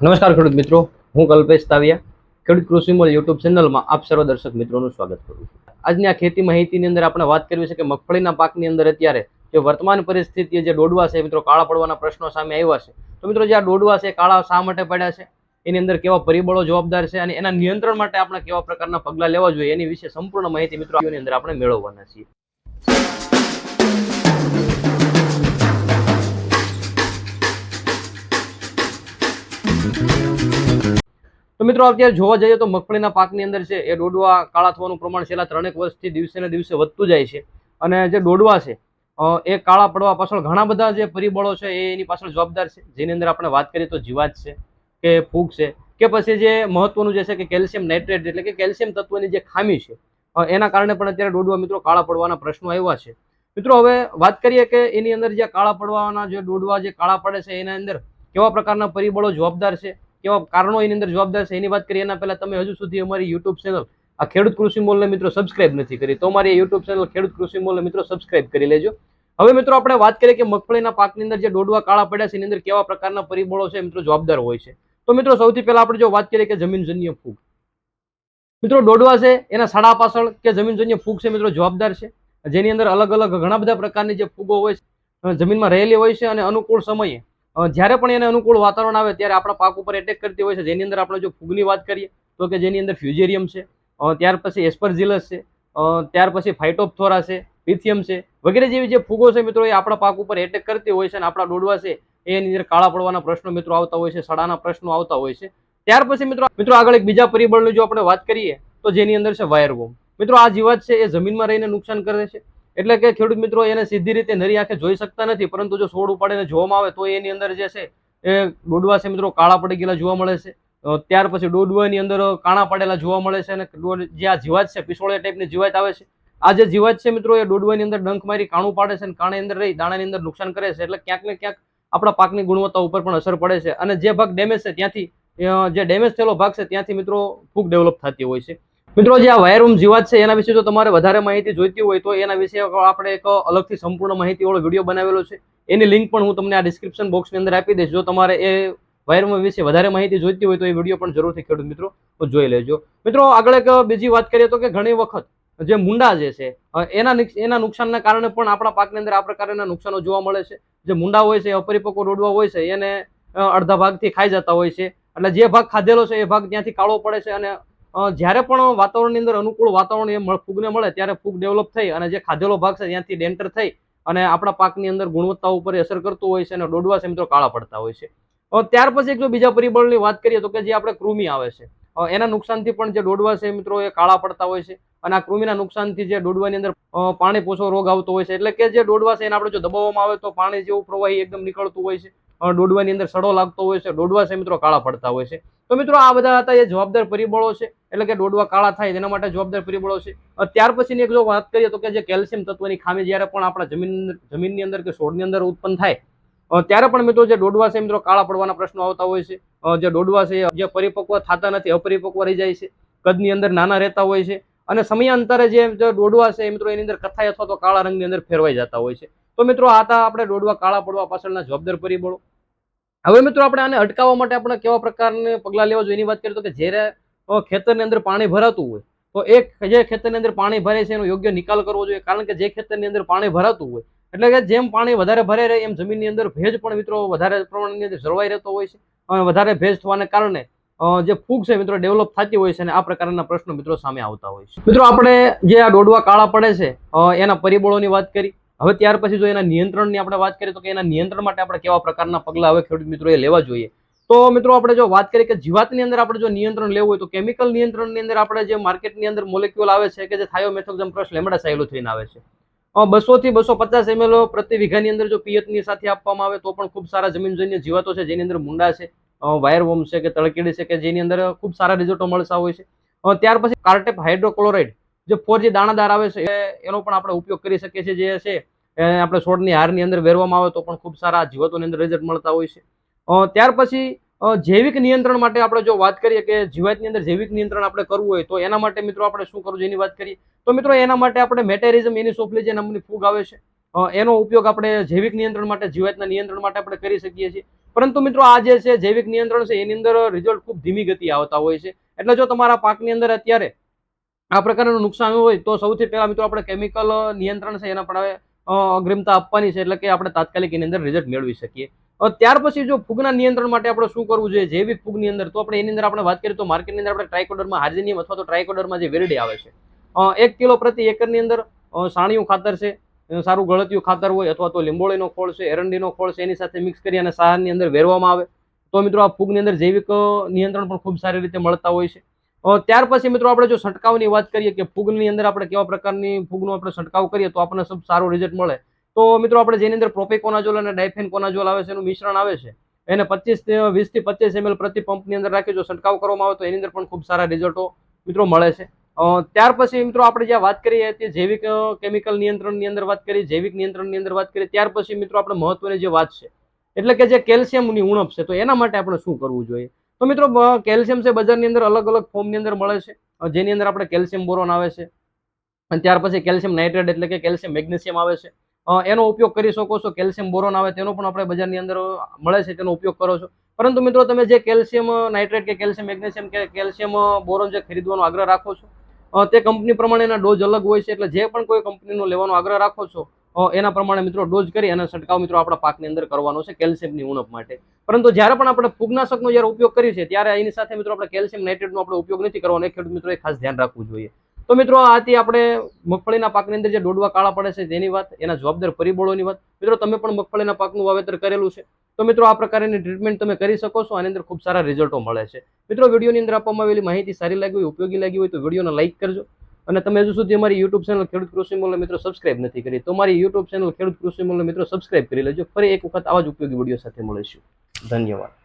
નમસ્કાર ખેડૂત મિત્રો, હું કલ્પેશ તાવિયા, ખેડૂત કૃષિ મોલ યુટ્યુબ ચેનલમાં આપ સર્વ દર્શક મિત્રોનું સ્વાગત કરું છું. આજની આ ખેતી માહિતીની અંદર આપણે વાત કરવી છે કે મગફળીના પાકની અંદર અત્યારે જે વર્તમાન પરિસ્થિતિ જે ડોડવા છે, મિત્રો, કાળા પડવાના પ્રશ્નો સામે આવ્યા છે. તો મિત્રો, જે આ ડોડવા છે, કાળા શા માટે પડ્યા છે, એની અંદર કેવા પરિબળો જવાબદાર છે અને એના નિયંત્રણ માટે આપણે કેવા પ્રકારના પગલાં લેવા જોઈએ એની વિશે સંપૂર્ણ માહિતી મિત્રો અંદર આપણે મેળવવાના છીએ. મિત્રો અત્યારે જોવા જઈએ તો મગફળીના પાકની અંદર છે, એ ડોડવા કાળા થવાનું પ્રમાણ છેલ્લા ત્રણેક વર્ષથી દિવસે ને દિવસે વધતું જાય છે. અને જે ડોડવા છે એ કાળા પડવા પાછળ ઘણા બધા જે પરિબળો છે, એ એની પાછળ જવાબદાર છે. જેની અંદર આપણે વાત કરીએ તો જીવાત છે, કે ફૂગ છે, કે પછી જે મહત્વનું જે છે કે કેલ્શિયમ નાઇટ્રેટ એટલે કે કેલ્શિયમ તત્વની જે ખામી છે એના કારણે પણ અત્યારે ડોડવા મિત્રો કાળા પડવાના પ્રશ્નો આવ્યા છે. મિત્રો, હવે વાત કરીએ કે એની અંદર જે કાળા પડવાના જે ડોડવા જે કાળા પડે છે, એના અંદર કેવા પ્રકારના પરિબળો જવાબદાર છે? કેવા કારણો એની અંદર જવાબદાર છે એની વાત કરીએ, એના પહેલા તમે હજુ સુધી અમારી યુટ્યુબ ચેનલ આ ખેડૂત કૃષિ મોલને મિત્રો સબસ્ક્રાઇબ નથી કરી, તો અમારી યુટ્યુબ ચેનલ ખેડૂત કૃષિ મોલને મિત્રો સબસ્ક્રાઇબ કરી લેજો. હવે મિત્રો આપણે વાત કરીએ કે મગફળીના પાકની અંદર જે ડોડવા કાળા પડ્યા છે, એની અંદર કેવા પ્રકારના પરિબળો છે મિત્રો જવાબદાર હોય છે. તો મિત્રો સૌથી પહેલા આપણે જો વાત કરીએ કે જમીનજન્ય ફૂગ. મિત્રો ડોડવા છે, એના સાડા પાછળ કે જમીનજન્ય ફૂગ છે મિત્રો જવાબદાર છે. જેની અંદર અલગ અલગ ઘણા બધા પ્રકારની જે ફૂગો હોય છે જમીનમાં રહેલી હોય છે અને અનુકૂળ સમયે જ્યારે પણ એને અનુકૂળ વાતાવરણ આવે ત્યારે આપણા પાક ઉપર એટેક કરતી હોય છે. જેની અંદર આપણે જો ફૂગની વાત કરીએ, તો કે જેની અંદર ફ્યુઝેરિયમ છે ત્યાર પછી એસ્પરઝિલસ છે ત્યાર પછી ફાઇટોપથોરા છે પિથિયમ છે, વગેરે જેવી જે ફૂગો છે મિત્રો, એ આપણા પાક ઉપર એટેક કરતી હોય છે અને આપણા ડોડવા છે એની અંદર કાળા પડવાના પ્રશ્નો મિત્રો આવતા હોય છે, સડાના પ્રશ્નો આવતા હોય છે. ત્યાર પછી મિત્રો મિત્રો આગળ એક બીજા પરિબળની જો આપણે વાત કરીએ, તો જેની અંદર છે વાયરવોમ મિત્રો આ જીવાત છે, એ જમીનમાં રહીને નુકસાન કરે છે. એટલે કે ખેડૂત મિત્રો એને સીધી રીતે નરી આંખે જોઈ શકતા નથી, પરંતુ જો છોડ ઉપાડીને જોવામાં આવે તો એની અંદર જે છે એ ડોડવા છે મિત્રો કાળા પડી ગયેલા જોવા મળે છે. ત્યાર પછી ડોડવાની અંદર કાણા પડેલા જોવા મળે છે અને જે આ જીવાત છે, પિસોળિયા ટાઈપની જીવાત આવે છે. આ જે જીવાત છે મિત્રો એ ડોડવાની અંદર ડંખ મારી કાણું પાડે છે અને કાણે અંદર રહી દાણાની અંદર નુકસાન કરે છે. એટલે ક્યાંક ને ક્યાંક આપણા પાકની ગુણવત્તા ઉપર પણ અસર પડે છે અને જે ભાગ ડેમેજ છે ત્યાંથી જે ડેમેજ થયેલો ભાગ છે ત્યાંથી મિત્રો ફૂગ ડેવલપ થતી હોય છે. મિત્રો, જે આ વાયરરૂમ જીવાત છે, એના વિશે જો તમારે વધારે માહિતી જોઈતી હોય, તો એના વિશે આપણે એક અલગથી સંપૂર્ણ માહિતી વાળો વીડિયો બનાવેલો છે. એની લિંક પણ હું તમને આ ડિસ્ક્રિપ્શન બોક્સની અંદર આપી દઈશ. જો તમારે એ વાયરરૂમ વિશે વધારે માહિતી જોઈતી હોય, તો એ વીડિયો પણ જરૂરથી ખેડૂત મિત્રો જોઈ લેજો. મિત્રો, આગળ એક બીજી વાત કરીએ તો કે ઘણી વખત જે મુંડા જે છે એના એના નુકસાનના કારણે પણ આપણા પાકની અંદર આ પ્રકારના નુકસાનો જોવા મળે છે. જે મુંડા હોય છે, અપરિપક્વ રોડવા હોય છે, એને અડધા ભાગથી ખાઈ જતા હોય છે. એટલે જે ભાગ ખાધેલો છે, એ ભાગ ત્યાંથી કાળો પડે છે અને જ્યારે પણ વાતાવરણની અંદર અનુકૂળ વાતાવરણ એ ફૂગને મળે ત્યારે ફૂગ ડેવલપ થઈ અને જે ખાધેલો ભાગ છે ત્યાંથી ડેન્ટર થઈ અને આપણા પાકની અંદર ગુણવત્તા ઉપર અસર કરતું હોય છે અને ડોડવા છે મિત્રો કાળા પડતા હોય છે. ત્યાર પછી જો બીજા પરિબળની વાત કરીએ તો કે જે આપણે કૃમિ આવે છે. એના નુકસાનથી પણ જે ડોડવા છે મિત્રો એ કાળા પડતા હોય છે અને આ કૃમિના નુકસાનથી જે ડોડવાની અંદર પાણી પોષો રોગ આવતો હોય છે. એટલે કે જે ડોડવા છે એને આપણે જો દબાવવામાં આવે તો પાણી જેવું પ્રવાહી એકદમ નીકળતું હોય છે. ડોડવાની અંદર સડો લાગતો હોય છે ડોડવા છે મિત્રો કાળા પડતા હોય છે. તો મિત્રો આ બધા હતા એ જવાબદાર પરિબળો છે, એટલે કે ડોડવા કાળા થાય તેના માટે જવાબદાર પરિબળો છે. ત્યાર પછીની એક જો વાત કરીએ તો કે જે કેલ્શિયમ તત્વની ખામી જ્યારે પણ આપણા જમીન, જમીનની અંદર કે છોડની અંદર ઉત્પન્ન થાય ત્યારે પણ મિત્રો જે ડોડવા છે મિત્રો કાળા પડવાના પ્રશ્નો આવતા હોય છે. જે ડોડવા છે જે પરિપક્વ થતા નથી, અપરિપક્વ રહી જાય છે. કદની અંદર નાના રહેતા હોય છે. અને સમયાંતરે જે દોડવા છે મિત્રો એની અંદર કથાઈ અથવા તો કાળા રંગની અંદર ફેરવાઈ જતા હોય છે. તો મિત્રો આ હતા આપણે ડોડવા કાળા પડવા પાછળના જવાબદાર પરિબળો. હવે મિત્રો આપણે આને અટકાવવા માટે આપણે કેવા પ્રકારના પગલાં લેવા જોઈએ એની વાત કરીએ તો કે જ્યારે ખેતરની અંદર પાણી ભરાતું હોય, તો એક જે ખેતરની અંદર પાણી ભરે છે એનો યોગ્ય નિકાલ કરવો જોઈએ. કારણ કે જે ખેતરની અંદર પાણી ભરાતું હોય, એટલે કે જેમ પાણી વધારે ભરે રહે એમ જમીનની અંદર ભેજ પણ મિત્રો વધારે પ્રમાણની અંદર જળવાઈ રહેતો હોય છે. અને વધારે ભેજ થવાને કારણે જે ફૂગ છે મિત્રો ડેવલપ થતી હોય છે અને આ પ્રકારના પ્રશ્નો મિત્રો સામે આવતા હોય છે. મિત્રો આપણે જે આ ડોડવા કાળા પડે છે એના પરિબળોની વાત કરી. હવે ત્યાર પછી જો એના નિયંત્રણની આપણે વાત કરીએ તો કે એના નિયંત્રણ માટે આપણે કેવા પ્રકારના પગલાં હવે ખેડૂત મિત્રોએ લેવા જોઈએ. તો મિત્રો આપણે જો વાત કરીએ કે જીવાતની અંદર આપણે જો નિયંત્રણ લેવું હોય તો કેમિકલ નિયંત્રણની અંદર આપણે જે માર્કેટની અંદર મોલેક્યુલ આવે છે કે જે થાયોમેથોક્ઝમ પ્લસ લેમડા સાયલોથ્રીન આવે છે. બસો થી બસો પચાસ એમએલ પ્રતિ વીઘાની અંદર જો પિયતની સાથે આપવામાં આવે તો પણ ખૂબ સારા જમીનજન્ય જીવાતો છે, જેની અંદર મુંડા છે. વાયરવોમ છે કે તળકીડી છે કે જેની અંદર ખૂબ સારા રિઝલ્ટો મળતા હોય છે. ત્યાર પછી કાર્ટેપ હાઇડ્રોક્લોરાઇડ, જે ફોર જે દાણાદાર આવે છે એનો પણ આપણે ઉપયોગ કરી શકીએ છીએ, જે છે આપણે છોડની હારની અંદર વેરવામાં આવે તો પણ ખૂબ સારા જીવાતોની અંદર રિઝલ્ટ મળતા હોય છે. ત્યાર પછી જૈવિક નિયંત્રણ માટે આપણે જો વાત કરીએ કે જીવાતની અંદર જૈવિક નિયંત્રણ આપણે કરવું હોય તો એના માટે મિત્રો આપણે શું કરવું એની વાત કરીએ? તો મિત્રો એના માટે આપણે મેટેરિઝમ એની સોપલી જે નામની ફૂગ આવે છે એનો ઉપયોગ આપણે જૈવિક નિયંત્રણ માટે, જીવાતના નિયંત્રણ માટે આપણે કરી શકીએ છીએ. પરંતુ મિત્રો આ જે છે જૈવિક નિયંત્રણ છે એની અંદર રિઝલ્ટ ખૂબ ધીમી ગતિ આવતા હોય છે. એટલે જો તમારા પાકની અંદર અત્યારે આ પ્રકારનું નુકસાન હોય તો સૌથી પહેલાં મિત્રો આપણે કેમિકલ નિયંત્રણ છે એના પણ અ, અગ્રિમતા આપવાની છે એટલે કે આપણે તાત્કાલિક એની અંદર રિઝલ્ટ મેળવી શકીએ. ત્યાર પછી જો ફૂગના નિયંત્રણ માટે આપણે શું કરવું જોઈએ જૈવિક ફૂગની અંદર તો આપણે એની અંદર આપણે વાત કરીએ તો માર્કેટની અંદર આપણે ટ્રાયકોડરમાં હાર્જિનિયમ અથવા તો ટ્રાયકોડરમાં જે વેરડી આવે છે. એક કિલો પ્રતિ એકરની અંદર સાણિયું ખાતર છે સારું ગળતિયું ખાતર હોય અથવા તો લીંબોળીનો ખોળ છે, એરંડીનો ખોળ છે, એની સાથે મિક્સ કરી અને સારની અંદર વેરવામાં આવે. તો મિત્રો આ ફૂગની અંદર જૈવિક નિયંત્રણ પણ ખૂબ સારી રીતે મળતા હોય છે. ત્યાર પછી મિત્રો આપણે જો છંટકાવની વાત કરીએ કે ફૂગની અંદર આપણે કેવા પ્રકારની ફૂગનો આપણે છંટકાવ કરીએ તો આપણને સબ સારું રિઝલ્ટ મળે. તો મિત્રો આપણે જેની અંદર પ્રોપેકોનાઝોલ અને ડાયફેન કોનાઝોલ આવે છે એનું મિશ્રણ આવે છે. એને પચીસ વીસથી પચીસ એમએલ પ્રતિ પંપની અંદર રાખી જો છંટકાવ કરવામાં આવે તો એની અંદર પણ ખૂબ સારા રિઝલ્ટો મિત્રો મળે છે. ત્યાર પછી મિત્રો આપણે જ્યાં વાત કરીએ તે જૈવિક કેમિકલ નિયંત્રણની અંદર વાત કરી જૈવિક નિયંત્રણની અંદર વાત કરી ત્યાર પછી મિત્રો આપણે મહત્વની જે વાત છે, એટલે કે જે કેલ્શિયમની ઉણપ છે, તો એના માટે આપણે શું કરવું જોઈએ? તો મિત્રો કેલ્શિયમ છે બજારની અંદર અલગ અલગ ફોર્મની અંદર મળે છે જેની અંદર આપણે કેલ્શિયમ બોરોન આવે છે, અને ત્યાર પછી કેલ્શિયમ નાઇટ્રેટ એટલે કે કેલ્શિયમ મેગ્નેશિયમ આવે છે એનો ઉપયોગ કરી શકો છો, કેલ્શિયમ બોરોન આવે તેનો પણ આપણે બજારની અંદર મળે છે, તેનો ઉપયોગ કરો છો. પરંતુ મિત્રો તમે જે કેલ્શિયમ નાઇટ્રેટ કે કેલ્શિયમ મેગ્નેશિયમ કે કેલ્શિયમ બોરોન જે ખરીદવાનો આગ્રહ રાખો છો તે કંપની પ્રમાણે એના ડોઝ અલગ હોય છે, એટલે જે પણ કોઈ કંપનીનો લેવાનો આગ્રહ રાખો છો એના પ્રમાણે મિત્રો ડોઝ કરી અને છંટકાવ મિત્રો આપણા પાકની અંદર કરવાનો છે કેલ્શિયમની ઉણપ માટે. પરંતુ જ્યારે પણ આપણે ફૂગનાશકનો જ્યારે ઉપયોગ કરીએ છીએ, ત્યારે એની સાથે મિત્રો આપણે કેલ્શિયમ નાઇટ્રેટનો આપણે ઉપયોગ નથી કરવાનો, એ ખેડૂત મિત્રો ખાસ ધ્યાન રાખવું જોઈએ. તો મિત્રો આથી આપણે મગફળીના પાકની અંદર જે ડોડવા કાળા પડે છે તેની વાત, એના જવાબદાર પરિબળોની વાત. મિત્રો, તમે પણ મગફળીના પાકનું વાવેતર કરેલું છે. તો મિત્રો, આ પ્રકારની ટ્રીટમેન્ટ તમે કરી શકો છો. આની અંદર ખૂબ સારા રિઝલ્ટો મળે છે. મિત્રો, વિડીયોની અંદર આપવામાં આવેલી માહિતી સારી લાગી હોય, ઉપયોગી લાગી હોય તો વિડીયોને લાઇક કરજો. અને તમે હજુ સુધી અમારી યુટ્યુબ ચેનલ ખેડૂત કૃષિ મૂલ્ય મિત્રો સબસ્ક્રાઇબ નથી કરી, તો મારી યુટ્યુબ ચેનલ ખેડૂત કૃષિ મૂલ્ય મિત્રો સબસ્ક્રાઇબ કરી લેજો. ફરી એક વખત આવા જ ઉપયોગી વીડિયો સાથે મળીશું. ધન્યવાદ.